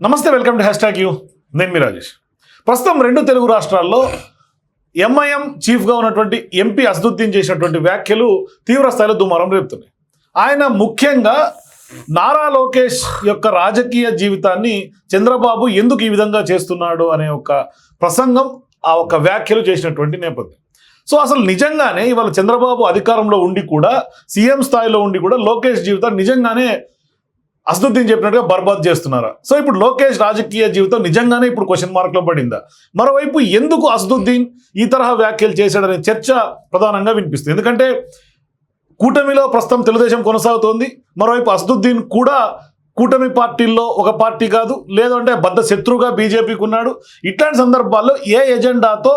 నమస్తే welcome to hashtag U. నేను మీ రాజేష్. ప్రస్తుతం రెండు తెలుగు రాష్ట్రాల్లో ఎంఐఎం చీఫ్గా ఉన్నటువంటి ఎంపీ అసదుద్దీన్ చేసినటువంటి వ్యాఖ్యలు తీవ్ర స్థాయిలో దుమారం రేపుతున్నాయి. ఆయన ముఖ్యంగా నారా లోకేష్ యొక్క రాజకీయ జీవితాన్ని చంద్రబాబు ఎందుకు ఈ విధంగా చేస్తున్నాడు అనే ఒక ప్రసంగం ఆ ఒక వ్యాఖ్యలు చేసినటువంటి నేపథ్యం. సో అసలు నిజంగానే ఇవాళ చంద్రబాబు అధికారంలో ఉండి కూడా సీఎం స్థాయిలో ఉండి కూడా లోకేష్ జీవితాన్ని నిజంగానే అసదుద్దీన్ చెప్పినట్టుగా బర్బాద్ చేస్తున్నారా? సో ఇప్పుడు లోకేష్ రాజకీయ జీవితం నిజంగానే ఇప్పుడు క్వశ్చన్ మార్క్లో పడిందా? మరోవైపు ఎందుకు అసదుద్దీన్ ఈ తరహా వ్యాఖ్యలు చేశాడనే చర్చ ప్రధానంగా వినిపిస్తుంది. ఎందుకంటే కూటమిలో ప్రస్తుతం తెలుగుదేశం కొనసాగుతోంది. మరోవైపు అసదుద్దీన్ కూడా కూటమి పార్టీల్లో ఒక పార్టీ కాదు. లేదంటే బద్ద శత్రువుగా బీజేపీకి ఉన్నాడు. ఇట్లాంటి సందర్భాల్లో ఏ ఎజెండాతో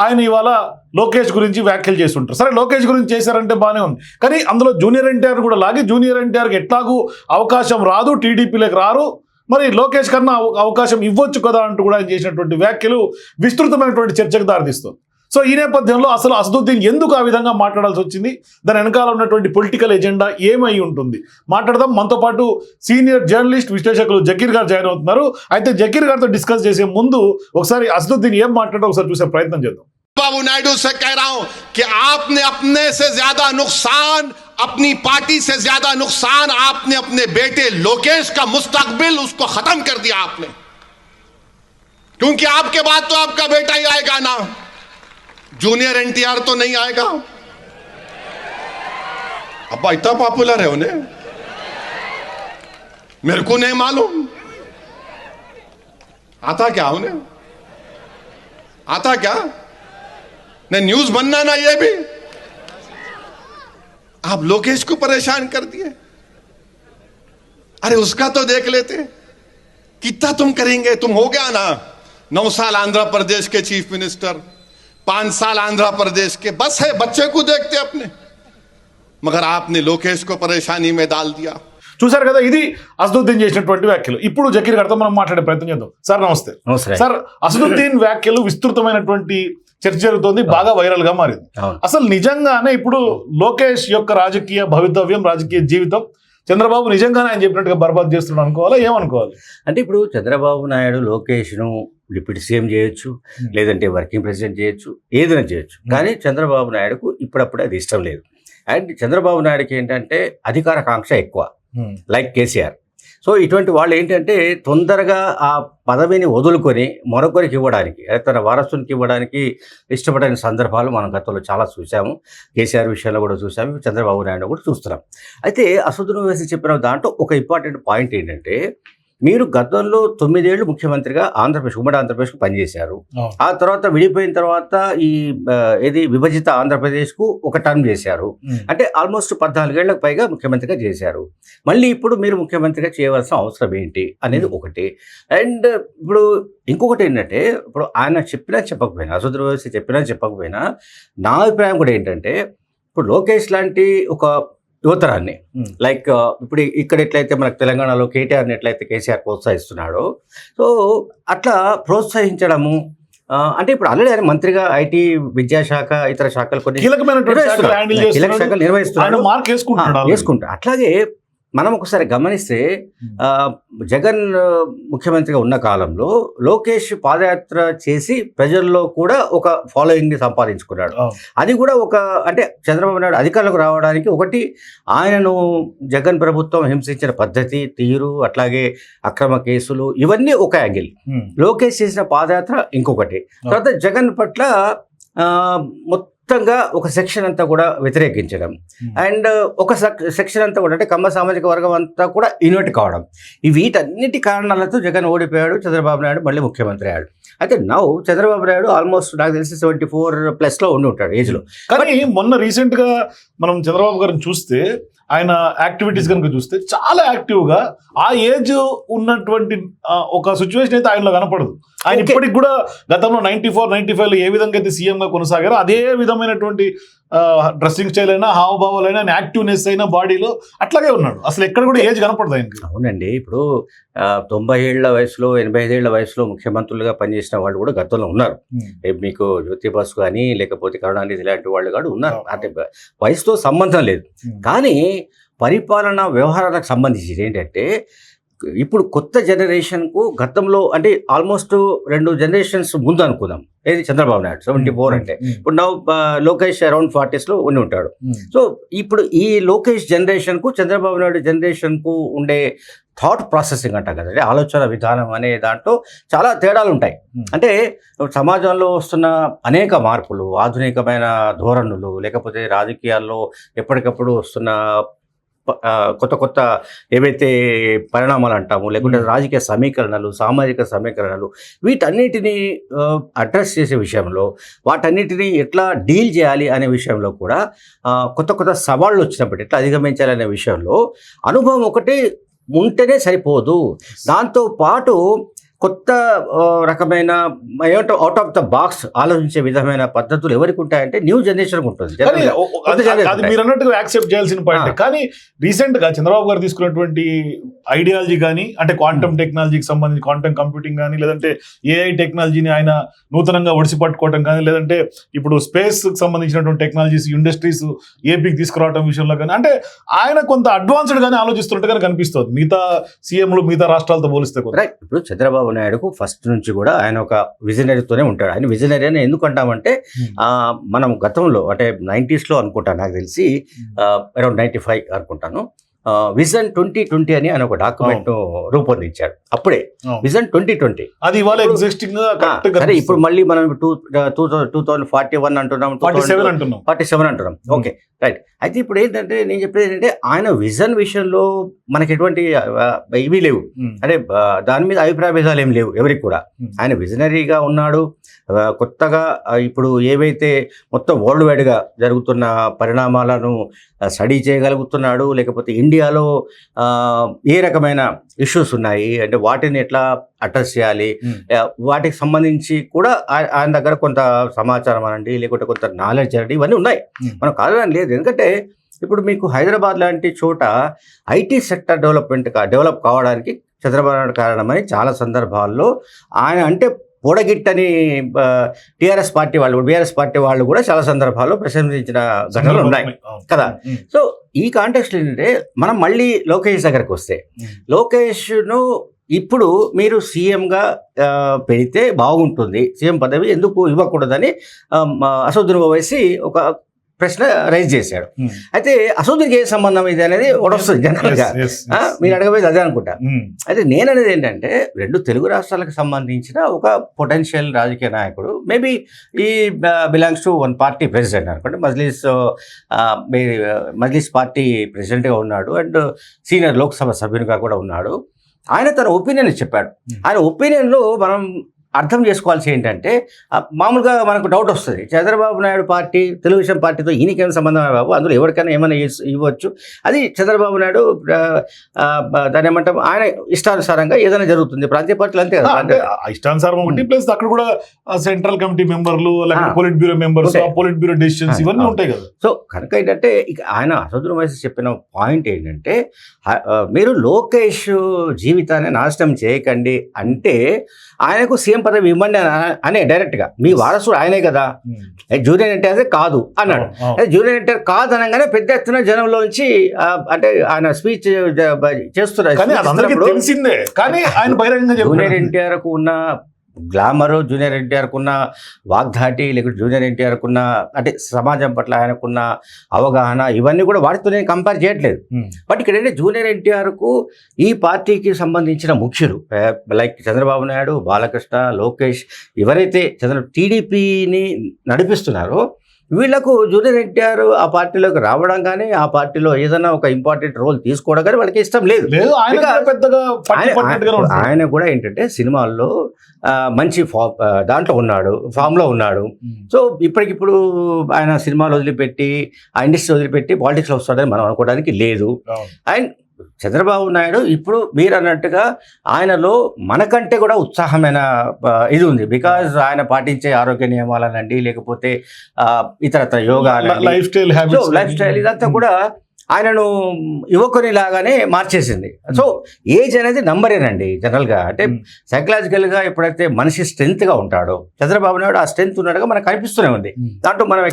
ఆయన ఇవాళ లోకేష్ గురించి వ్యాఖ్యలు చేస్తుంటారు. సరే లోకేష్ గురించి చేశారంటే బాగానే ఉంది. కానీ అందులో జూనియర్ ఎన్టీఆర్ కూడా లాగి జూనియర్ ఎన్టీఆర్కి ఎట్లాగూ అవకాశం రాదు టీడీపీలోకి రారు. మరి లోకేష్ కన్నా అవకాశం ఇవ్వచ్చు కదా అంటూ కూడా ఆయన చేసినటువంటి వ్యాఖ్యలు విస్తృతమైనటువంటి చర్చకు దారితీస్తుంది. సో ఈ నేపథ్యంలో అసలు అసదుద్దీన్ ఎందుకు ఆ విధంగా మాట్లాడాల్సి వచ్చింది దాని వెనకాల ఉన్నటువంటి పొలిటికల్ ఎజెండా ఏమై ఉంటుంది మాట్లాడదాం మనతో పాటు సీనియర్ జర్నలిస్ట్ విశ్లేషకులు జకీర్ గారు జాయిన్ అవుతున్నారు అయితే జకీర్ గారితో డిస్కస్ చేసే ముందు ఒకసారి అసదుద్దీన్ ఏం మాట్లాడో ఒకసారి చూసే ప్రయత్నం చేద్దాం बाबू नायडू से कह रहा हूं कि आपने अपने से ज्यादा नुकसान अपनी पार्टी से ज्यादा नुकसान आपने अपने बेटे लोकेश का मुस्तकबिल उसको खत्म कर दिया आपने क्योंकि आपके बाद तो आपका बेटा ही आएगा ना जूनियर एनटीआर तो नहीं आएगा। अब्बा, इतना पॉपुलर है उन्हें। मेरे को नहीं मालूम। आता क्या उन्हें? आता क्या? नहीं न्यूज़ बनना ना ये भी। आप लोकेश को परेशान कर दिए। अरे, उसका तो देख लेते। कितना तुम करेंगे? तुम हो गया ना। नौ साल आंध्र प्रदेश के चीफ मिनिस्टर। पांच साल आंध्र प्रदेश के बस है बच्चे को देखते अपने मगर आपने लोकेश को परेशानी में डाल दिया చూశారు కదా ఇది అసదుద్దీన్ చేసినటువంటి వ్యాఖ్యలు ఇప్పుడు జకీర్ గారితో మనం మాట్లాడే ప్రయత్నం చేద్దాం సార్ నమస్తే నమస్తే. సార్ అసదుద్దీన్ వ్యాఖ్యలు విస్తృతమైనటువంటి చర్చ జరుగుతోంది బాగా వైరల్ గా మారింది అవును. అసలు నిజంగానే ఇప్పుడు లోకేష్ యొక్క రాజకీయ భవితవ్యం రాజకీయ జీవితం చంద్రబాబు నిజంగానే ఆయన చెప్పినట్టుగా బర్బాద్ చేస్తున్నాడు అనుకోవాలా? ఏమనుకోవాలి? అంటే ఇప్పుడు చంద్రబాబు నాయుడు లోకేష్ను డిప్యూటీ సీఎం చేయొచ్చు Hmm. లేదంటే వర్కింగ్ ప్రెసిడెంట్ చేయొచ్చు ఏదైనా చేయొచ్చు. కానీ చంద్రబాబు నాయుడుకు ఇప్పుడప్పుడే అది ఇష్టం లేదు. అండ్ చంద్రబాబు నాయుడుకి ఏంటంటే అధికార కాంక్ష ఎక్కువ. లైక్ కేసీఆర్. సో ఇటువంటి వాళ్ళు ఏంటంటే తొందరగా ఆ పదవిని వదులుకొని మరొకరికి ఇవ్వడానికి తన వారసునికి ఇవ్వడానికి ఇష్టపడని సందర్భాలు మనం గతంలో చాలా చూసాము కేసీఆర్ విషయంలో కూడా చూసాము చంద్రబాబు నాయుడు కూడా చూస్తున్నాం. అయితే అసదును వేసి చెప్పిన దాంట్లో ఒక ఇంపార్టెంట్ పాయింట్ ఏంటంటే మీరు గతంలో తొమ్మిదేళ్ళు ముఖ్యమంత్రిగా ఆంధ్రప్రదేశ్ ఉమ్మడి ఆంధ్రప్రదేశ్కు పనిచేశారు. ఆ తర్వాత విడిపోయిన తర్వాత ఈ ఏది విభజిత ఆంధ్రప్రదేశ్కు ఒక టర్మ్ చేశారు. అంటే ఆల్మోస్ట్ పద్నాలుగేళ్ళకు పైగా ముఖ్యమంత్రిగా చేశారు. మళ్ళీ ఇప్పుడు మీరు ముఖ్యమంత్రిగా చేయవలసిన అవసరం ఏంటి అనేది ఒకటి. అండ్ ఇప్పుడు ఇంకొకటి ఏంటంటే ఇప్పుడు ఆయన చెప్పినా చెప్పకపోయినా అసదురు వేసి చెప్పినా చెప్పకపోయినా నా అభిప్రాయం కూడా ఏంటంటే ఇప్పుడు లోకేష్ లాంటి ఒక యువతరాన్ని. లైక్ ఇప్పుడు ఇక్కడ ఎట్లయితే మనకు తెలంగాణలో కేటీఆర్ని ఎట్లయితే కేసీఆర్ ప్రోత్సహిస్తున్నాడో సో అట్లా ప్రోత్సహించడము అంటే ఇప్పుడు ఆల్రెడీ ఆయన మంత్రిగా ఐటీ విద్యాశాఖ ఇతర శాఖలు కొన్ని శాఖలు. కీలక శాఖలు already. వేసుకుంటా అట్లాగే మనం ఒకసారి గమనిస్తే జగన్ ముఖ్యమంత్రిగా ఉన్న కాలంలో లోకేష్ పాదయాత్ర చేసి ప్రజల్లో కూడా ఒక ఫాలోయింగ్ని సంపాదించుకున్నాడు. అది కూడా ఒక అంటే చంద్రబాబు నాయుడు అధికారంలోకి రావడానికి ఒకటి ఆయనను జగన్ ప్రభుత్వం హింసించిన పద్ధతి తీరు అట్లాగే అక్రమ కేసులు ఇవన్నీ ఒక యాంగిల్. లోకేష్ చేసిన పాదయాత్ర ఇంకొకటి. తర్వాత జగన్ పట్ల మొత్తంగా ఒక సెక్షన్ అంతా కూడా వ్యతిరేకించడం. Hmm. అండ్ ఒక సెక్- సెక్షన్ అంతా కూడా అంటే కమ్మ సామాజిక వర్గం అంతా కూడా ఇన్వర్ట్ కావడం. వీటన్నిటి కారణాలతో జగన్ ఓడిపోయాడు చంద్రబాబు నాయుడు మళ్ళీ ముఖ్యమంత్రి అయ్యాడు. అయితే నౌ చంద్రబాబు నాయుడు ఆల్మోస్ట్ నాకు తెలిసి సెవెంటీ ఫోర్ ప్లస్లో ఉండి ఉంటాడు ఏజ్లో. కానీ మొన్న రీసెంట్గా మనం చంద్రబాబు గారిని చూస్తే ఆయన యాక్టివిటీస్ కనుక చూస్తే చాలా యాక్టివ్గా ఆ ఏజ్ ఉన్నటువంటి ఒక సిచ్యువేషన్ అయితే ఆయనలో కనపడదు. ఆయన. ఇప్పటికి కూడా గతంలో నైన్టీ ఫోర్ నైన్టీ ఫైవ్లో ఏ విధంగా అయితే సీఎం గా కొనసాగారో అదే విధమైనటువంటి డ్రెస్సింగ్ స్టైల్ అయినా హావభావాలైనా యాక్టివ్నెస్ అయినా బాడీలో అట్లాగే ఉన్నాడు. అసలు ఎక్కడ కూడా ఏజ్ కనపడదు ఆయనకి. అవునండి. ఇప్పుడు తొంభై ఏళ్ళ వయసులో ఎనభై ఐదేళ్ళ వయసులో ముఖ్యమంత్రులుగా పనిచేసిన వాళ్ళు కూడా గతంలో ఉన్నారు. మీకు జ్యోతి బసు కానీ లేకపోతే కరుణానిధి ఇలాంటి వాళ్ళు కూడా ఉన్నారు. అంటే వయసుతో సంబంధం లేదు. కానీ పరిపాలన వ్యవహారాలకు సంబంధించి ఏంటంటే ఇప్పుడు కొత్త జనరేషన్కు గతంలో అంటే ఆల్మోస్ట్ రెండు జనరేషన్స్ ముందు అనుకుందాం ఏది చంద్రబాబు నాయుడు సెవెంటీ ఫోర్ అంటే. ఇప్పుడు నా లోకేష్ అరౌండ్ ఫార్టీస్లో ఉండి ఉంటాడు. సో ఇప్పుడు ఈ లోకేష్ జనరేషన్కు చంద్రబాబు నాయుడు జనరేషన్కు ఉండే థాట్ ప్రాసెసింగ్ అంటాం కదండి ఆలోచన విధానం అనే దాంట్లో చాలా తేడాలు ఉంటాయి. అంటే సమాజంలో వస్తున్న అనేక మార్పులు ఆధునికమైన ధోరణులు లేకపోతే రాజకీయాల్లో ఎప్పటికప్పుడు వస్తున్న కొత్త కొత్త ఏవైతే పరిణామాలు అంటాము లేకుంటే. రాజకీయ సమీకరణలు సామాజిక సమీకరణలు వీటన్నిటిని అడ్రస్ చేసే విషయంలో వాటన్నిటిని ఎట్లా డీల్ చేయాలి అనే విషయంలో కూడా కొత్త కొత్త సవాళ్ళు వచ్చినప్పుడు ఎట్లా అధిగమించాలి అనే విషయంలో అనుభవం ఒకటి ఉంటేనే సరిపోదు దాంతో పాటు కొత్త రకమైన ఏమంటాం అవుట్ ఆఫ్ ద బాక్స్ ఆలోచించే విధమైన పద్ధతులు ఎవరికి ఉంటాయంటే న్యూ జనరేషన్కి ఉంటుంది. అది- మీరు అన్నట్టుగా యాక్సెప్ట్ చేయాల్సిన పాయింట్. కానీ రీసెంట్గా చంద్రబాబు గారు తీసుకున్నటువంటి ఐడియాలజీ కానీ అంటే క్వాంటమ్ టెక్నాలజీకి సంబంధించి క్వాంటమ్ కంప్యూటింగ్ కానీ లేదంటే ఏఐ టెక్నాలజీని ఆయన నూతనంగా ఒడిసి పట్టుకోవటం కానీ లేదంటే ఇప్పుడు స్పేస్కి సంబంధించినటువంటి టెక్నాలజీస్ ఇండస్ట్రీస్ ఏపీకి తీసుకురావడం విషయంలో కానీ అంటే ఆయన కొంత అడ్వాన్స్డ్ గానే ఆలోచిస్తున్నట్టుగా కనిపిస్తుంది. మిగతా సీఎంలు మిగతా రాష్ట్రాలతో పోలిస్తే ఇప్పుడు చంద్రబాబు నాయుడుకు ఫస్ట్ నుంచి కూడా ఆయన ఒక విజనరీతోనే ఉంటాడు. ఆయన విజనరీ అని ఎందుకు అంటామంటే ఆ, మనం గతంలో అంటే 90s లో అనుకుంటా నాకు తెలిసి అరౌండ్ నైంటీ ఫైవ్ అనుకుంటాను. విజన్ ట్వంటీ ట్వంటీ అని ఆయన ఒక డాక్యుమెంట్ రూపొందించాడు. అప్పుడే. విజన్ ట్వంటీ ట్వంటీ అది ఇవాళ ఇప్పుడు- ఎగ్జిస్టింగ్ సరే ఇప్పుడు మళ్ళీ మనం two two two thousand forty one అంటున్నాం ఫార్టీ సెవెన్ అంటున్నాం. ఫార్టీ సెవెన్ అంటున్నాం. Okay right. అయితే ఇప్పుడు ఏంటంటే నేను చెప్పేది ఏంటంటే ఆయన విజన్ విషయంలో మనకి ఎటువంటి ఇవి లేవు. అంటే దాని మీద అభిప్రాయ భేదాలు ఏం లేవు ఎవరికి కూడా. ఆయన విజనరీగా ఉన్నాడు. కొత్తగా ఇప్పుడు ఏవైతే మొత్తం వరల్డ్ వైడ్గా జరుగుతున్న పరిణామాలను స్టడీ చేయగలుగుతున్నాడు లేకపోతే ఇండియాలో ఏ రకమైన ఇష్యూస్ ఉన్నాయి? అంటే వాటిని ఎట్లా అడ్రస్ చేయాలి? వాటికి సంబంధించి కూడా ఆయన దగ్గర కొంత సమాచారం అనండి లేకుంటే కొంత నాలెడ్జ్ అనండి ఇవన్నీ ఉన్నాయి. మనం కాదని లేదు. ఎందుకంటే ఇప్పుడు మీకు హైదరాబాద్ లాంటి చోట ఐటీ సెక్టర్ డెవలప్మెంట్ డెవలప్ కావడానికి చంద్రబాబు నాయుడు కారణమని చాలా సందర్భాల్లో ఆయన అంటే పొడగిట్టని టీఆర్ఎస్ పార్టీ వాళ్ళు బీఆర్ఎస్ పార్టీ వాళ్ళు కూడా చాలా సందర్భాల్లో ప్రశంసించిన ఘటనలు ఉన్నాయి. కదా. సో ఈ కాంటెక్స్ట్ ఏంటంటే మనం మళ్ళీ లోకేష్ దగ్గరకు వస్తే. లోకేష్ను ఇప్పుడు మీరు సీఎంగా పెడితే బాగుంటుంది సీఎం పదవి ఎందుకు ఇవ్వకూడదని అసదుద్దీన్ ఓవైసీ ఒక ప్రశ్న రైజ్ చేశాడు. ఉమ్. అయితే అసదుద్దీన్కి ఏ సంబంధం ఇది అనేది ఒకటి వస్తుంది జనరల్గా. మీరు అడగబోయేది అదే అనుకుంటా. ఉమ్. అయితే అయితే నేను అనేది ఏంటంటే రెండు తెలుగు రాష్ట్రాలకు సంబంధించిన ఒక పొటెన్షియల్ రాజకీయ నాయకుడు మేబీ ఈ belongs to one party president అనుకోండి. మజ్లీస్ మజ్లీస్ పార్టీ ప్రెసిడెంట్గా ఉన్నాడు అండ్ సీనియర్ లోక్సభ సభ్యునిగా కూడా ఉన్నాడు. ఆయన తన ఒపీనియన్ చెప్పాడు. ఆయన ఒపీనియన్లో మనం అర్థం చేసుకోవాల్సి ఏంటంటే మామూలుగా మనకు డౌట్ వస్తుంది చంద్రబాబు నాయుడు పార్టీ తెలుగుదేశం పార్టీతో ఈయనకేమైనా సంబంధం బాబు అందులో ఎవరికైనా ఏమైనా ఇవ్వచ్చు అది చంద్రబాబు నాయుడు దాని ఏమంటాం ఆయన ఇష్టానుసారంగా ఏదైనా జరుగుతుంది ప్రాంతీయ పార్టీలు అంతే కదా ఇష్టానుసారం ఒకటి. ప్లస్ అక్కడ కూడా సెంట్రల్ కమిటీ మెంబర్లు లేకపోతే. Politburo members. Polit bureau decisions ఇవన్నీ. ఉంటాయి కదా సో కనుక ఏంటంటే ఇక ఆయన అసదురు వయసు చెప్పిన పాయింట్ ఏంటంటే మీరు లోకేష్ జీవితాన్ని నాశనం చేయకండి అంటే ఆయనకు సీఎం పదవి ఇవ్వండి అని డైరెక్ట్గా మీ వారసుడు ఆయనే కదా. జూనియర్ ఎన్టీఆర్ అయితే కాదు అన్నాడు. జూనియర్ ఎన్టీఆర్ కాదు అనగానే పెద్ద ఎత్తున జనంలోంచి ఆ, అంటే ఆయన స్పీచ్ చేస్తున్నారు. కానీ తెలిసిందే. ఆయన బహిరంగంగా జూనియర్ ఎన్టీఆర్కు ఉన్న గ్లామరు జూనియర్ ఎన్టీఆర్కు ఉన్న వాగ్ధాటి లేకుంటే జూనియర్ ఎన్టీఆర్కు ఉన్న అంటే సమాజం పట్ల ఆయనకున్న అవగాహన ఇవన్నీ కూడా వాటితో నేను కంపేర్ చేయట్లేదు. బట్ ఇక్కడ ఏంటంటే జూనియర్ ఎన్టీఆర్కు ఈ పార్టీకి సంబంధించిన ముఖ్యులు లైక్ చంద్రబాబు నాయుడు బాలకృష్ణ లోకేష్ ఎవరైతే చంద్ర టీడీపీని నడిపిస్తున్నారో వీళ్ళకు జూనియర్ ఎన్టీఆర్ ఆ పార్టీలోకి రావడం కానీ ఆ పార్టీలో ఏదైనా ఒక ఇంపార్టెంట్ రోల్ తీసుకోవడం కానీ వాళ్ళకి ఇష్టం లేదు ఆయన కూడా ఏంటంటే సినిమాల్లో మంచి దాంట్లో ఉన్నాడు ఫామ్లో ఉన్నాడు ఉమ్. సో ఇప్పటికిప్పుడు ఆయన సినిమాలు వదిలిపెట్టి ఆ ఇండస్ట్రీ వదిలిపెట్టి పాలిటిక్స్లో వస్తాడని మనం అనుకోవడానికి లేదు. అండ్ చంద్రబాబు నాయుడు ఇప్పుడు మీరు అన్నట్టుగా ఆయనలో మనకంటే కూడా ఉత్సాహమైన ఇది ఉంది. బికాజ్ ఆయన పాటించే ఆరోగ్య నియమాలనండి లేకపోతే ఇతరత్ర yoga lifestyle lifestyle ఇదంతా కూడా ఆయనను యువకుని లాగానే మార్చేసింది సో ఏజ్ అనేది నంబరేనండి జనరల్గా అంటే Hmm. సైకలాజికల్గా ఎప్పుడైతే మనిషి స్ట్రెంత్గా ఉంటాడో చంద్రబాబు నాయుడు ఆ స్ట్రెంత్ ఉన్నట్టుగా మనకు కనిపిస్తూనే ఉంది. దాంట్లో మనం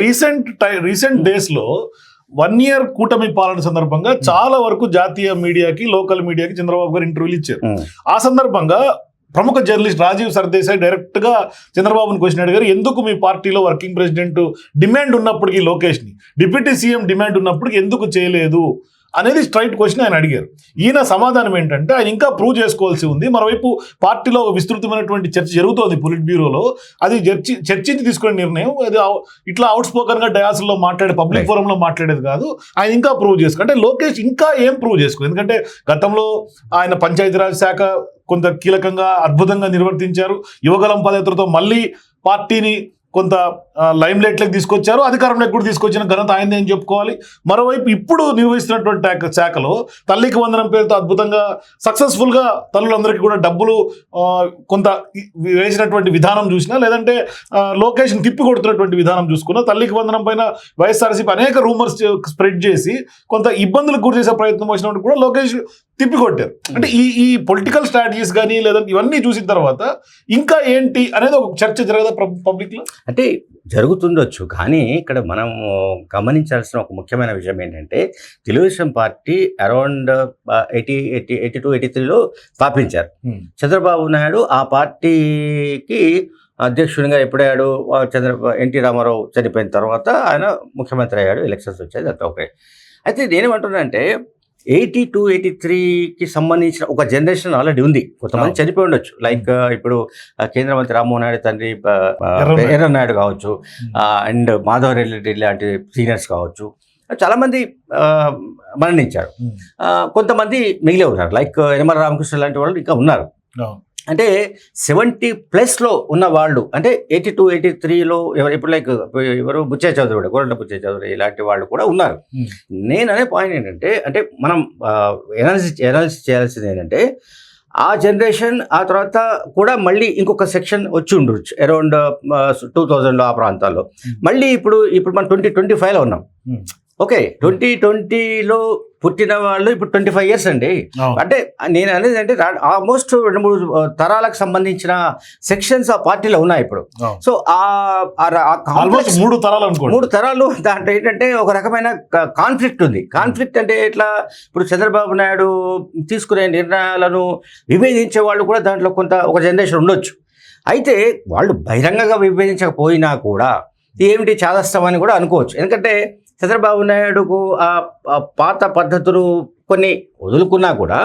రీసెంట్ రీసెంట్ డేస్లో వన్ ఇయర్ కూటమి పాలన సందర్భంగా చాలా వరకు జాతీయ మీడియాకి లోకల్ మీడియాకి చంద్రబాబు గారు ఇంటర్వ్యూలు ఇచ్చారు. ఆ సందర్భంగా ప్రముఖ జర్నలిస్ట్ రాజీవ్ సర్దేశాయ్ డైరెక్ట్గా చంద్రబాబును క్వశ్చన్ అడిగారు ఎందుకు మీ పార్టీలో వర్కింగ్ ప్రెసిడెంట్ డిమాండ్ ఉన్నప్పటికీ లోకేష్ని డిప్యూటీ సీఎం డిమాండ్ ఉన్నప్పటికీ ఎందుకు చేయలేదు? అనేది స్ట్రైట్ క్వశ్చన్ ఆయన అడిగారు. ఈయన సమాధానం ఏంటంటే ఆయన ఇంకా ప్రూవ్ చేసుకోవాల్సి ఉంది. మరోవైపు పార్టీలో విస్తృతమైనటువంటి చర్చ జరుగుతోంది పొలిట్ బ్యూరోలో అది చర్చి చర్చించి తీసుకునే నిర్ణయం. అది ఇట్లా అవుట్ స్పోకన్గా డయాసుల్లో మాట్లాడే పబ్లిక్. ఫోరంలో మాట్లాడేది కాదు. ఆయన ఇంకా ప్రూవ్ చేసుకో అంటే లోకేష్ ఇంకా ఏం ప్రూవ్ చేసుకో ఎందుకంటే గతంలో ఆయన పంచాయతీరాజ్ శాఖ కొంత కీలకంగా అద్భుతంగా నిర్వర్తించారు. యువగలం పదయాత్రతో మళ్ళీ పార్టీని కొంత లైమ్ లైట్లకు తీసుకొచ్చారు అధికారంలోకి కూడా తీసుకొచ్చిన ఘనత ఆయనదే అని చెప్పుకోవాలి. మరోవైపు ఇప్పుడు నిర్వహిస్తున్నటువంటి శాఖలో తల్లికి వందనం పేరుతో అద్భుతంగా సక్సెస్ఫుల్గా తల్లులందరికీ కూడా డబ్బులు కొంత వేసినటువంటి విధానం చూసినా లేదంటే లొకేషన్ తిప్పి కొడుతున్నటువంటి విధానం చూసుకున్నా తల్లికి వందనం పైన వైఎస్ఆర్సీపీ అనేక రూమర్స్ స్ప్రెడ్ చేసి కొంత ఇబ్బందులకు గురి చేసే ప్రయత్నం వచ్చినప్పుడు కూడా లోకేష్ తిప్పికొట్టారు. అంటే ఈ ఈ పొలిటికల్ స్ట్రాటజీస్ కానీ లేదంటే ఇవన్నీ చూసిన తర్వాత ఇంకా ఏంటి అనేది ఒక చర్చ జరగదా పబ్లిక్లో? అంటే జరుగుతుండొచ్చు. కానీ ఇక్కడ మనం గమనించాల్సిన ఒక ముఖ్యమైన విషయం ఏంటంటే Telugu Desam party around eighty eighty eighty two eighty త్రీలో స్థాపించారు చంద్రబాబు నాయుడు ఆ పార్టీకి అధ్యక్షునిగా ఎప్పుడయ్యాడు? చంద్ర ఎన్టీ రామారావు చనిపోయిన తర్వాత ఆయన ముఖ్యమంత్రి అయ్యాడు. ఎలక్షన్స్ వచ్చాయి. అంతా ఓకే. అయితే నేనేమంటున్నానంటే ఎయిటీ టూ ఎయిటీ త్రీకి సంబంధించిన ఒక జనరేషన్ ఆల్రెడీ ఉంది. కొంతమంది. చనిపోయి ఉండొచ్చు. లైక్ ఇప్పుడు కేంద్ర మంత్రి రామ్మోహన్ నాయుడు తండ్రి ఎర్రన్నాయుడు. ఎర్రన్నాయుడు కావచ్చు అండ్ మాధవ రెడ్డి లాంటి సీనియర్స్ కావచ్చు. చాలా మంది ఆ, మరణించారు. కొంతమంది మిగిలే ఉన్నారు. లైక్ యనమల రామకృష్ణ లాంటి వాళ్ళు ఇంకా ఉన్నారు. అంటే సెవెంటీ ప్లస్లో ఉన్న వాళ్ళు అంటే ఎయిటీ టూ ఎయిటీ త్రీలో ఎవరు ఇప్పుడు లైక్ ఎవరు బుచ్చయ్య చౌదరి గోరంట బుచ్చయ్య చౌదరి ఇలాంటి వాళ్ళు కూడా ఉన్నారు Hmm. నేను అనే పాయింట్ ఏంటంటే అంటే మనం ఎనాలిసిస్ ఎనాలిసిస్ చేయాల్సింది ఏంటంటే ఆ జనరేషన్ ఆ తర్వాత కూడా మళ్ళీ ఇంకొక సెక్షన్ వచ్చి ఉండొచ్చు అరౌండ్ టూ థౌజండ్లో ఆ ప్రాంతాల్లో Hmm. మళ్ళీ ఇప్పుడు ఇప్పుడు మనం ట్వంటీ ట్వంటీ ఫైవ్లో ఉన్నాం Hmm. ఓకే ట్వంటీ ట్వంటీలో పుట్టిన వాళ్ళు ఇప్పుడు ట్వంటీ ఫైవ్ ఇయర్స్ అండి. అంటే నేను అనేది అంటే ఆల్మోస్ట్ రెండు మూడు తరాలకు సంబంధించిన సెక్షన్స్ ఆ పార్టీలో ఉన్నాయి ఇప్పుడు. సో ఆ ఆ ర- ఆ ఆల్మోస్ట్ మూడు తరాలు అనుకోండి. మూడు తరాలు దాంట్లో ఏంటంటే ఒక రకమైన కాన్ఫ్లిక్ట్ ఉంది. కాన్ఫ్లిక్ట్ అంటే ఇట్లా ఇప్పుడు చంద్రబాబు నాయుడు తీసుకునే నిర్ణయాలను విభేదించే వాళ్ళు కూడా దాంట్లో కొంత ఒక జనరేషన్ ఉండొచ్చు. అయితే వాళ్ళు బహిరంగంగా విభేదించకపోయినా కూడా ఏమిటి చాదస్తాం అని కూడా అనుకోవచ్చు. ఎందుకంటే చంద్రబాబు నాయుడుకు ఆ పాత పద్ధతులు కొన్ని వదులుకున్నా కూడా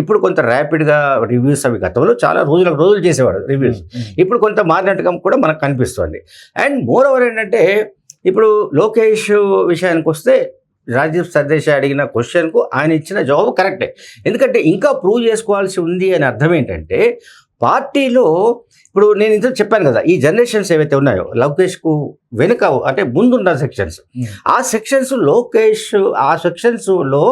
ఇప్పుడు కొంత ర్యాపిడ్గా రివ్యూస్ అవి గతంలో చాలా రోజులకు రోజులు చేసేవాడు రివ్యూస్. ఇప్పుడు కొంత మారినట్టుగా కూడా మనకు కనిపిస్తుంది. అండ్ మోర్ ఓవర్ ఏంటంటే ఇప్పుడు లోకేష్ విషయానికి వస్తే రాజీవ్ సర్దేశ్ అడిగిన క్వశ్చన్కు ఆయన ఇచ్చిన జవాబు కరెక్టే. ఎందుకంటే ఇంకా ప్రూవ్ చేసుకోవాల్సి ఉంది అని అర్థం ఏంటంటే పార్టీలో ఇప్పుడు నేను ఇంత చెప్పాను కదా ఈ జనరేషన్స్ ఏవైతే ఉన్నాయో లోకేష్కు వెనుక అంటే ముందున్న సెక్షన్స్. ఆ సెక్షన్స్ లోకేష్ ఆ సెక్షన్స్లో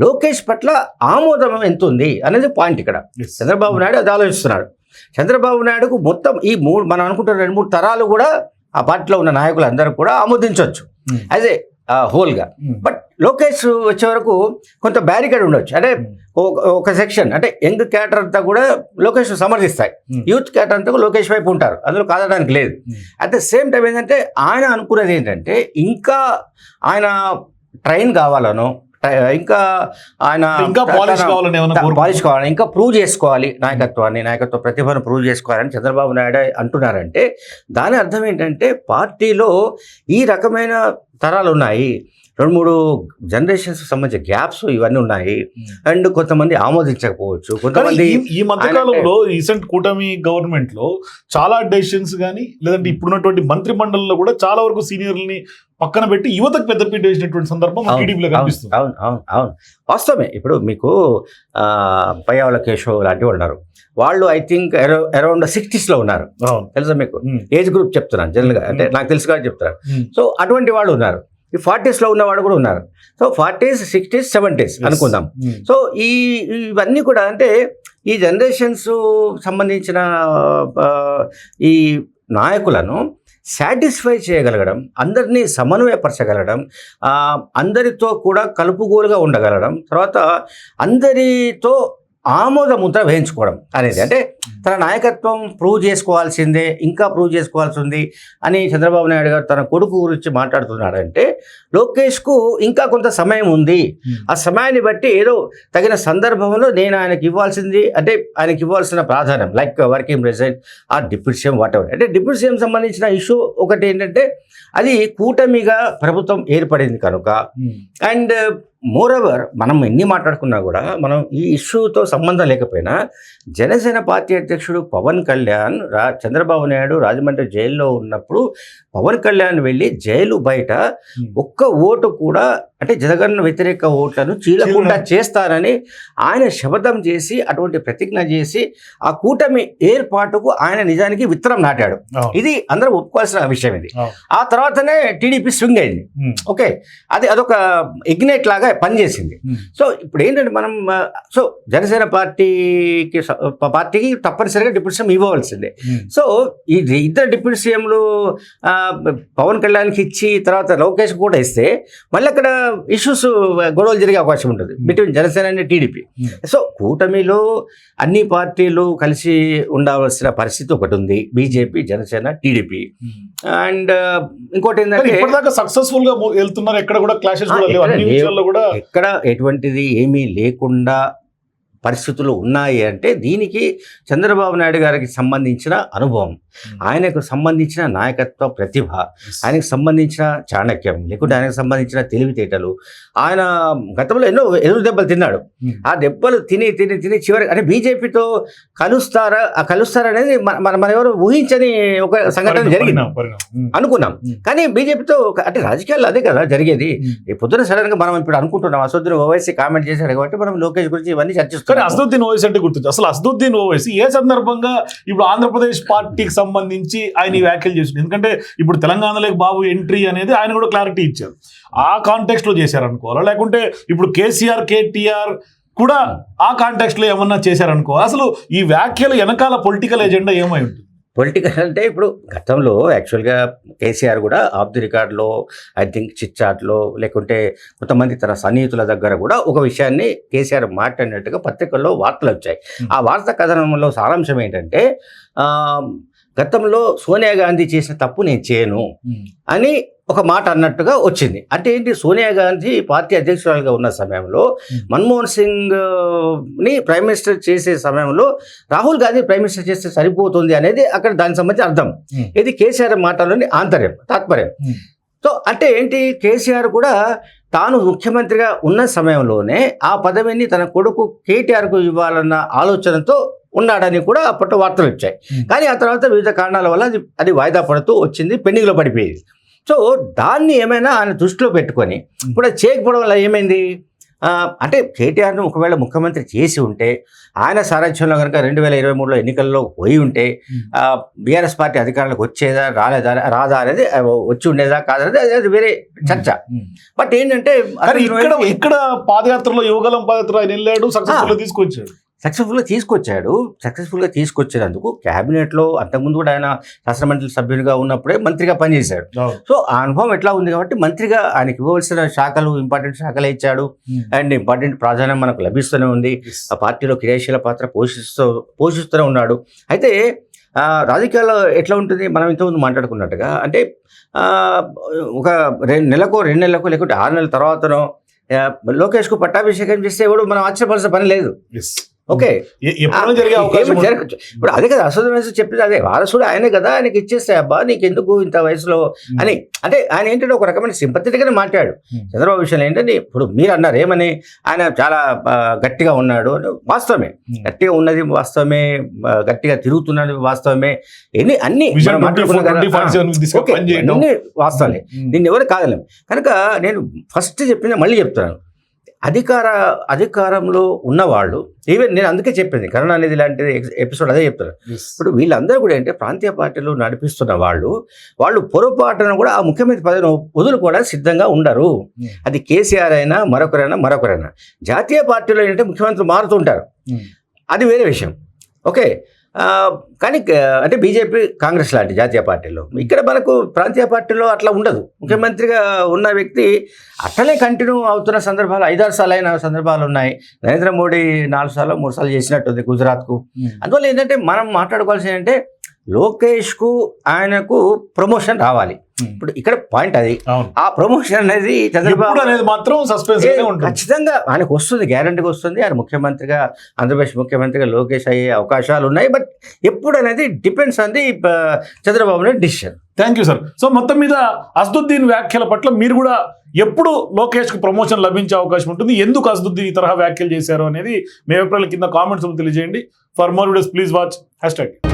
లోకేష్ పట్ల ఆమోదం ఎంత ఉంది అనేది పాయింట్ ఇక్కడ. చంద్రబాబు నాయుడు అది ఆలోచిస్తున్నాడు. చంద్రబాబు నాయుడుకు మొత్తం ఈ మూడు మనం అనుకుంటున్న రెండు మూడు తరాలు కూడా ఆ పార్టీలో ఉన్న నాయకులు అందరూ కూడా ఆమోదించవచ్చు. యాజ్ ఏ హోల్గా. బట్ లోకేష్ వచ్చే వరకు కొంత బ్యారికేడ్ ఉండొచ్చు. అంటే ఒక- సెక్షన్ అంటే యంగ్ క్యాటర్ అంతా కూడా లోకేష్ సమర్థిస్తాయి. Hmm. యూత్ క్యాటర్ అంతా లోకేష్ వైపు ఉంటారు. అందులో కాదడానికి లేదు. అట్ ద సేమ్ టైం ఏంటంటే ఆయన అనుకున్నది ఏంటంటే ఇంకా ఆయన ట్రైన్ కావాలనో ట్రై- ఇంకా ఆయన ఇంకా పాలిష్ కావాలని? పాలిష్ ఇంకా ప్రూవ్ చేసుకోవాలి నాయకత్వాన్ని నాయకత్వ ప్రతిభను ప్రూవ్ చేసుకోవాలని చంద్రబాబు నాయుడు అంటున్నారంటే దాని అర్థం ఏంటంటే పార్టీలో ఈ రకమైన తరాలు ఉన్నాయి. రెండు మూడు జనరేషన్స్ సంబంధించిన గ్యాప్స్ ఇవన్నీ ఉన్నాయి. అండ్ కొంతమంది ఆమోదించకపోవచ్చు. కొంతమంది ఈ- మధ్య కాలంలో రీసెంట్ కూటమి గవర్నమెంట్లో చాలా డెసిషన్స్ కానీ లేదంటే ఇప్పుడున్నటువంటి మంత్రి మండలిలో కూడా చాలా వరకు సీనియర్లని పక్కన పెట్టి యువతకు పెద్దపీట వేసినటువంటి సందర్భం అవును, టీడీపీలో అవును, కనిపిస్తుంది. అవును అవును అవును. వాస్తవమే. ఇప్పుడు మీకు పయ్యావుల కేశవ్ లాంటి వాళ్ళు ఉన్నారు. వాళ్ళు ఐ థింక్ అరౌండ్ సిక్స్టీస్లో ఉన్నారు. తెలుసా మీకు? ఏజ్ గ్రూప్ చెప్తున్నాను జనరల్గా అంటే నాకు తెలుసు కాబట్టి చెప్తున్నాను ఉమ్, సో అటువంటి వాళ్ళు ఉన్నారు. ఈ ఫార్టీస్లో ఉన్న వాళ్ళు కూడా ఉన్నారు. So forties sixties seventies. అనుకుందాం. ఉమ్, సో ఈ ఇవన్నీ కూడా అంటే ఈ జనరేషన్స్ సంబంధించిన ఈ నాయకులను సాటిస్ఫై చేయగలగడం అందరినీ సమన్వయపరచగలగడం అందరితో కూడా కలుపుగోలుగా ఉండగలగడం తర్వాత అందరితో ఆమోద ముద్ర వేయించుకోవడం అనేది. అంటే తన నాయకత్వం ప్రూవ్ చేసుకోవాల్సిందే ఇంకా ప్రూవ్ చేసుకోవాల్సి ఉంది అని చంద్రబాబు నాయుడు గారు తన కొడుకు గురించి మాట్లాడుతున్నాడంటే లోకేష్కు ఇంకా కొంత సమయం ఉంది. ఆ సమయాన్ని బట్టి ఏదో తగిన సందర్భంలో నేను ఆయనకి ఇవ్వాల్సింది అంటే ఆయనకి ఇవ్వాల్సిన ప్రాధాన్యం లైక్ వర్కింగ్ ప్రెసిడెంట్ ఆ డిప్యూటీ సీఎం వాట్ ఎవర్ అంటే డిప్యూటీ సీఎం సంబంధించిన ఇష్యూ ఒకటి ఏంటంటే అది కూటమిగా ప్రభుత్వం ఏర్పడింది కనుక. అండ్ మోర్ ఎవర్ మనం ఎన్ని మాట్లాడుకున్నా కూడా మనం ఈ ఇష్యూతో సంబంధం లేకపోయినా జనసేన పార్టీ అధ్యక్షుడు పవన్ కళ్యాణ్ రా చంద్రబాబు నాయుడు రాజమండ్రి జైల్లో ఉన్నప్పుడు పవన్ కళ్యాణ్ వెళ్ళి జైలు బయట ఒక్క ఓటు కూడా అంటే జగన్ వ్యతిరేక ఓట్లను చీలకుండా చేస్తానని ఆయన శపథం చేసి అటువంటి ప్రతిజ్ఞ చేసి ఆ కూటమి ఏర్పాటుకు ఆయన నిజానికి విత్తనం నాటాడు. ఇది అందరూ ఒప్పుకోవాల్సిన విషయం ఇది. ఆ తర్వాతనే టీడీపీ స్వింగ్ అయింది. ఓకే. అది అదొక ఇగ్నైట్ లాగా పనిచేసింది. సో ఇప్పుడు ఏంటంటే మనం సో జనసేన పార్టీకి పార్టీకి తప్పనిసరిగా డిప్యూటీ సీఎం ఇవ్వవలసిందే. సో ఈ ఇద్దరు డిప్యూటీ సీఎంలు పవన్ కళ్యాణ్కి ఇచ్చి తర్వాత లోకేష్ కూడా ఇస్తే మళ్ళీ అక్కడ ఇష్యూస్ గొడవలు జరిగే అవకాశం ఉంటుంది. Between Janasena and TDP. So కూటమిలో అన్ని పార్టీలు కలిసి ఉండవలసిన పరిస్థితి ఒకటి ఉంది. BJP Janasena TDP. అండ్ ఇంకోటి ఏంటంటే ఇప్పటిదాకా సక్సెస్ఫుల్గా వెళ్తున్నారు. ఎక్కడ కూడా క్లాషెస్ ఆ, కూడా లేవు. ఎక్కడ అన్ని లేవు. విషయాల్లో కూడా ఎక్కడ ఎటువంటిది ఏమీ లేకుండా పరిస్థితులు ఉన్నాయి అంటే దీనికి చంద్రబాబు నాయుడు గారికి సంబంధించిన అనుభవం. ఆయనకు సంబంధించిన నాయకత్వ ప్రతిభ. ఆయనకు సంబంధించిన చాణక్యం. లేకుంటే ఆయనకు సంబంధించిన తెలివితేటలు. ఆయన గతంలో ఎన్నో ఎదురు దెబ్బలు తిన్నాడు. Hmm. ఆ దెబ్బలు తిని తిని తిని చివరి అంటే బీజేపీతో కలుస్తారా ఆ కలుస్తారనేది మన మన- ఎవరు ఊహించని ఒక సంఘటన జరిగింది. ఉమ్. అనుకున్నాం. Hmm. కానీ బీజేపీతో అంటే రాజకీయాల్లో అదే కదా జరిగేది. Hmm. పొద్దున సడన్గా మనం ఇప్పుడు అనుకుంటున్నాం. అసదుద్దీన్ ఓవైసీ కామెంట్ చేశాడు కాబట్టి మనం లోకేష్ గురించి ఇవన్నీ కానీ అసదుద్దీన్ ఓవైసీ అంటే గుర్తుంది అసలు అసదుద్దీన్ ఓవైసీ ఏ సందర్భంగా ఇప్పుడు ఆంధ్రప్రదేశ్ పార్టీకి సంబంధించి ఆయన ఈ వ్యాఖ్యలు చేసింది ఎందుకంటే ఇప్పుడు తెలంగాణలోకి బాబు ఎంట్రీ అనేది ఆయన కూడా క్లారిటీ ఇచ్చారు. ఆ కాంటెక్స్ట్లో చేశారనుకోవాలా? లేకుంటే ఇప్పుడు కేసీఆర్ కేటీఆర్ కూడా ఆ కాంటెక్స్ట్లో ఏమన్నా చేశారనుకో అసలు ఈ వ్యాఖ్యలు వెనకాల పొలిటికల్ ఎజెండా ఏమై ఉంటుంది? పొలిటికల్ అంటే ఇప్పుడు గతంలో యాక్చువల్గా కేసీఆర్ కూడా ఆఫ్ ది రికార్డ్లో ఐ థింక్ చిట్చాట్లో లేకుంటే కొంతమంది తన సన్నిహితుల దగ్గర కూడా ఒక విషయాన్ని కేసీఆర్ మాట్లాడినట్టుగా పత్రికల్లో వార్తలు వచ్చాయి. ఆ వార్తా కథనంలో సారాంశం ఏంటంటే గతంలో సోనియా గాంధీ చేసిన తప్పు నేను చేయను అని ఒక మాట అన్నట్టుగా వచ్చింది. అంటే ఏంటి? సోనియా గాంధీ పార్టీ అధ్యక్షురాలుగా ఉన్న సమయంలో మన్మోహన్ సింగ్ ఆ, ని ప్రైమ్ మినిస్టర్ చేసే సమయంలో రాహుల్ గాంధీ ప్రైమ్ మినిస్టర్ చేస్తే సరిపోతుంది అనేది అక్కడ దానికి సంబంధించి అర్థం. ఇది కేసీఆర్ మాటలోని ఆంతర్యం తాత్పర్యం. సో అంటే ఏంటి? కేసీఆర్ కూడా తాను ముఖ్యమంత్రిగా ఉన్న సమయంలోనే ఆ పదవిని తన కొడుకు కేటీఆర్కు ఇవ్వాలన్న ఆలోచనతో ఉన్నాడని కూడా అప్పట్లో వార్తలు వచ్చాయి. కానీ ఆ తర్వాత వివిధ కారణాల వల్ల అది అది వాయిదా పడుతూ వచ్చింది పెండింగ్లో పడిపోయేది. సో దాన్ని ఏమైనా ఆయన దృష్టిలో పెట్టుకొని ఇప్పుడు అది చేయకపోవడం వల్ల ఏమైంది? అంటే కేటీఆర్ను ఒకవేళ ముఖ్యమంత్రి చేసి ఉంటే ఆయన సారథ్యంలో కనుక రెండు వేల ఇరవై మూడులో ఎన్నికల్లో పోయి ఉంటే బీఆర్ఎస్ పార్టీ అధికారంలోకి వచ్చేదా రాలేదా రాదా అనేది వచ్చి ఉండేదా కాదనేది అది- వేరే చర్చ. బట్ ఏంటంటే ఇక్కడ పాదయాత్రలో యువగలం పాదయాత్ర ఆయన వెళ్ళాడు సక్సెస్ఫుల్ తీసుకొచ్చాడు. సక్సెస్ఫుల్గా తీసుకొచ్చాడు. సక్సెస్ఫుల్గా తీసుకొచ్చినందుకు క్యాబినెట్లో అంతకుముందు కూడా ఆయన శాసనమండలి సభ్యునిగా ఉన్నప్పుడే మంత్రిగా పనిచేశాడు. సో ఆ అనుభవం ఎట్లా ఉంది కాబట్టి మంత్రిగా ఆయనకి ఇవ్వవలసిన శాఖలు ఇంపార్టెంట్ శాఖలే ఇచ్చాడు. అండ్ ఇంపార్టెంట్ ప్రాధాన్యం మనకు లభిస్తూనే ఉంది. ఆ పార్టీలో క్రియాశీల పాత్ర పోషిస్తూ పోషిస్తూనే ఉన్నాడు. అయితే రాజకీయాల్లో ఎట్లా ఉంటుంది? మనం ఇంతకుముందు మాట్లాడుకున్నట్టుగా అంటే ఒక రెండు నెలకో రెండు నెలలకో లేకుంటే ఆరు నెలల తర్వాతనో లోకేష్కు పట్టాభిషేకం చేస్తే ఎవడు మనం ఆశ్చర్యపడాల్సిన పని లేదు. ఓకే. జరగచ్చు ఇప్పుడు అదే కదా అసలు వయసు చెప్పింది అదే వారసుడు ఆయనే కదా ఆయనకి ఇచ్చేస్తే అబ్బా నీకు ఎందుకు ఇంత వయసులో అని అంటే ఆయన ఏంటంటే ఒక రకమైన సింపతిగానే మాట్లాడు. చంద్రబాబు విషయంలో ఏంటంటే ఇప్పుడు మీరు అన్నారు ఏమని ఆయన చాలా గట్టిగా ఉన్నాడు వాస్తవమే. గట్టిగా ఉన్నది వాస్తవమే గట్టిగా తిరుగుతున్నది వాస్తవమే ఎన్ని అన్ని Vision మనం 24, మాట్లాడుకున్నాం కదా. 2047 తీసుకొని ఓకే, పని చేయడం. అన్ని వాస్తవాలే. దీన్ని ఎవరు కాదలేం కనుక నేను ఫస్ట్ చెప్పిన మళ్ళీ చెప్తున్నాను అధికార అధికారంలో ఉన్నవాళ్ళు ఈవెన్ నేను అందుకే చెప్పింది కరుణానిధి లాంటి ఎపిసోడ్ అదే Yes. ఇప్పుడు వీళ్ళందరూ కూడా ఏంటంటే ప్రాంతీయ పార్టీలు నడిపిస్తున్న వాళ్ళు వాళ్ళు పొరపాటున కూడా ఆ ముఖ్యమంత్రి పదవిని వదులుకోవడానికి సిద్ధంగా ఉండరు Hmm. అది కేసీఆర్ అయినా మరొకరైనా మరొకరైనా జాతీయ పార్టీలో ఏంటంటే ముఖ్యమంత్రి మారుతుంటారు Hmm. అది వేరే విషయం ఓకే కానీ అంటే బీజేపీ కాంగ్రెస్ లాంటి జాతీయ పార్టీలో ఇక్కడ మనకు ప్రాంతీయ పార్టీలో అట్లా ఉండదు. ముఖ్యమంత్రిగా ఉన్న వ్యక్తి అట్లనే కంటిన్యూ అవుతున్న సందర్భాలు ఐదారు సార్లు అయిన సందర్భాలు ఉన్నాయి. నరేంద్ర మోడీ నాలుగు సార్లు మూడు సార్లు చేసినట్టుంది గుజరాత్కు. అందువల్ల ఏంటంటే మనం మాట్లాడుకోవాల్సింది ఏంటంటే లోకేష్కు ఆయనకు ప్రమోషన్ రావాలి. ఇప్పుడు ఇక్కడ పాయింట్ అది. ఆ ప్రమోషన్ అనేది చంద్రబాబు అనేది మాత్రం సస్పెన్స్ ఖచ్చితంగా ఆయనకు వస్తుంది గ్యారంటీగా వస్తుంది. ఆయన ముఖ్యమంత్రిగా ఆంధ్రప్రదేశ్ ముఖ్యమంత్రిగా లోకేష్ అయ్యే అవకాశాలు ఉన్నాయి. బట్ ఎప్పుడు అనేది depends on the Chandrababu Naidu decision thank you sir so మొత్తం మీద అసదుద్దీన్ వ్యాఖ్యల పట్ల మీరు కూడా ఎప్పుడు లోకేష్కు ప్రమోషన్ లభించే అవకాశం ఉంటుంది? ఎందుకు అసదుద్దీన్ ఈ తరహా వ్యాఖ్యలు చేశారు అనేది మీ అభిప్రాయాల కింద కామెంట్స్ తెలియజేయండి. For more videos please watch hashtag